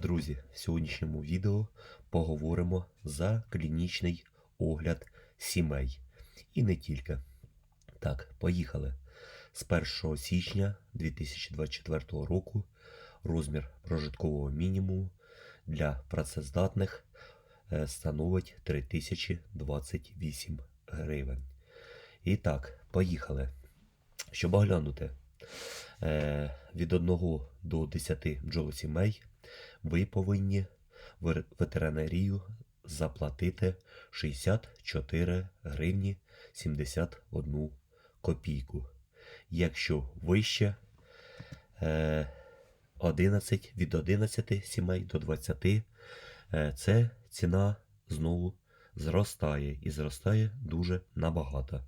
Друзі, в сьогоднішньому відео поговоримо за клінічний огляд сімей. І не тільки. Так, поїхали. З 1 січня 2024 року розмір прожиткового мінімуму для працездатних е, становить 3028 гривень. І так, поїхали. Щоб оглянути е, від 1 до 10 бджолосімей, ви повинні ветеринарію заплатити 64 гривні 71 копійку. Якщо вище е, 11, від 11 сімей до 20, е, це ціна знову зростає і зростає дуже набагато.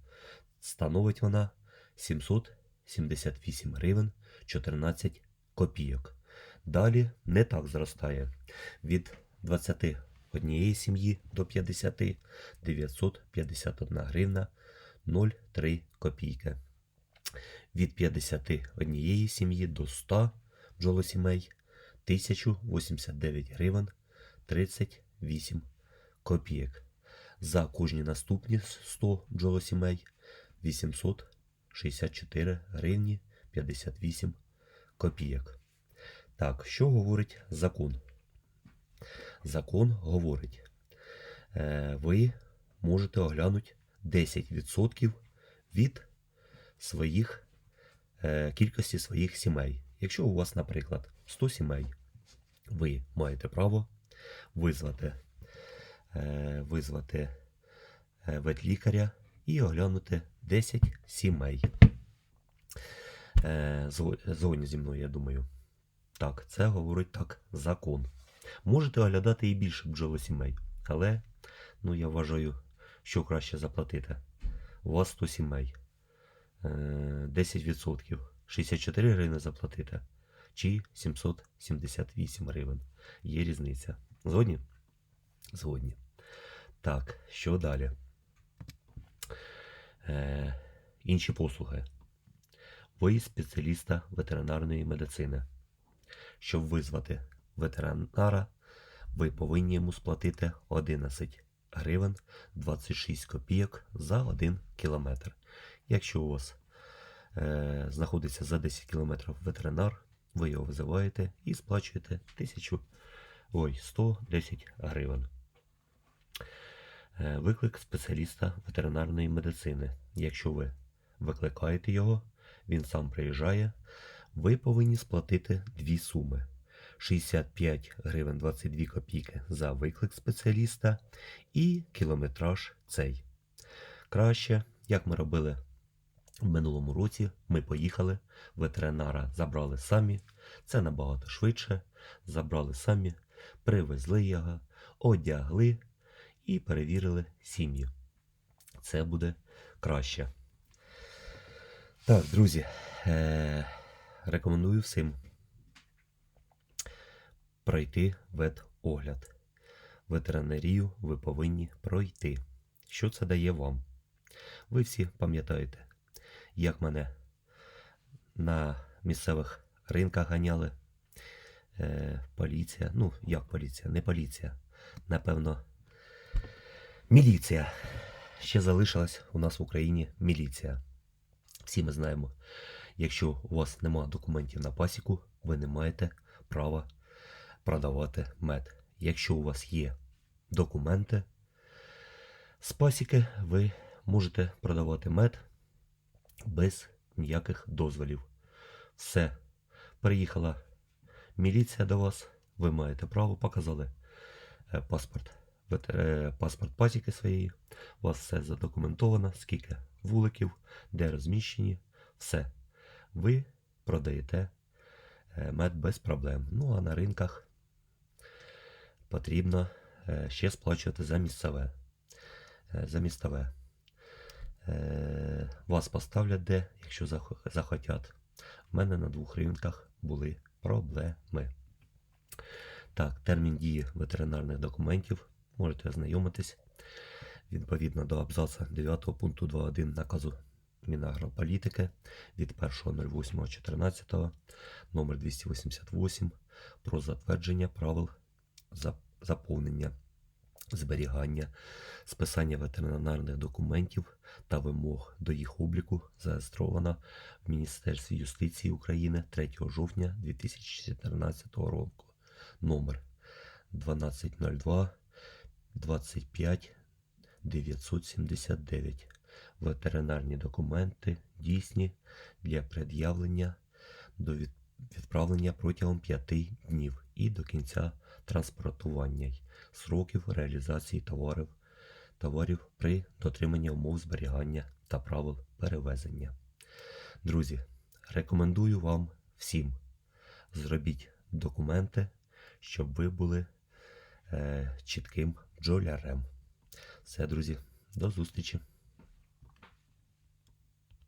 Становить вона 778 гривень 14 копійок. Далі не так зростає. Від 21 сім'ї до 50 951 гривна 0,3 копійки. Від 51 сім'ї до 100 бджолосімей 1089 гривень 38 копійок. За кожні наступні 100 бджолосімей 864 гривні 58 копійок. Так, що говорить закон? Закон говорить, е, ви можете оглянути 10% від своїх е, кількості своїх сімей. Якщо у вас, наприклад, 100 сімей, ви маєте право визвати, е, визвати ветлікаря і оглянути 10 сімей. Згодні зі мною, я думаю. Так, це говорить так закон. Можете оглядати і більше бджолосімей, але ну, я вважаю, що краще заплатити. У вас 100 сімей. Е, 10%. 64 гривни заплатити чи 778 гривень. Є різниця. Згодні? Згодні. Так, що далі? Е, інші послуги. Ви спеціаліста ветеринарної медицини. Щоб визвати ветеринара, ви повинні йому сплатити 11 гривень 26 копійок за 1 кілометр. Якщо у вас е, знаходиться за 10 кілометрів ветеринар, ви його визиваєте і сплачуєте 1000, ой, 110 гривень. Е, Виклик спеціаліста ветеринарної медицини. Якщо ви викликаєте його, він сам приїжджає, ви повинні сплатити дві суми: 65 гривень 22 копійки за виклик спеціаліста і кілометраж цей. Краще, як ми робили в минулому році, ми поїхали, ветеринара забрали самі. Це набагато швидше. Забрали самі, привезли його, одягли і перевірили сім'ї. Це буде краще. Так, друзі, е- рекомендую всім пройти ветогляд. Ветеринарію ви повинні пройти. Що це дає вам? Ви всі пам'ятаєте, як мене на місцевих ринках ганяли е, поліція. Ну, як поліція? Не поліція. Напевно, міліція. Ще залишилась у нас в Україні міліція. Всі ми знаємо, якщо у вас нема документів на пасіку, ви не маєте права продавати мед. Якщо у вас є документи з пасіки, ви можете продавати мед без ніяких дозволів. Все. Приїхала міліція до вас, ви маєте право, показали е, паспорт, е, паспорт пасіки своєї. У вас все задокументовано, скільки вуликів, де розміщені, все. Ви продаєте е, мед без проблем. Ну а на ринках потрібно е, ще сплачувати за місцеве. Е, За містове. Е, Вас поставлять де, якщо захотять. У мене на двох ринках були проблеми. Так, термін дії ветеринарних документів можете ознайомитись відповідно до абзаца 9 пункту 2.1 наказу Мінагрополітики від 1.08.14 номер 288 про затвердження правил заповнення, зберігання, списання ветеринарних документів та вимог до їх обліку зареєстрована в Міністерстві юстиції України 3 жовтня 2014 року. Номер 1202 25 979. Ветеринарні документи дійсні для пред'явлення до відправлення протягом 5 днів і до кінця транспортування сроків реалізації товарів, товарів при дотриманні умов зберігання та правил перевезення. Друзі, рекомендую вам всім зробіть документи, щоб ви були е, чітким бджолярем. Все, друзі, до зустрічі!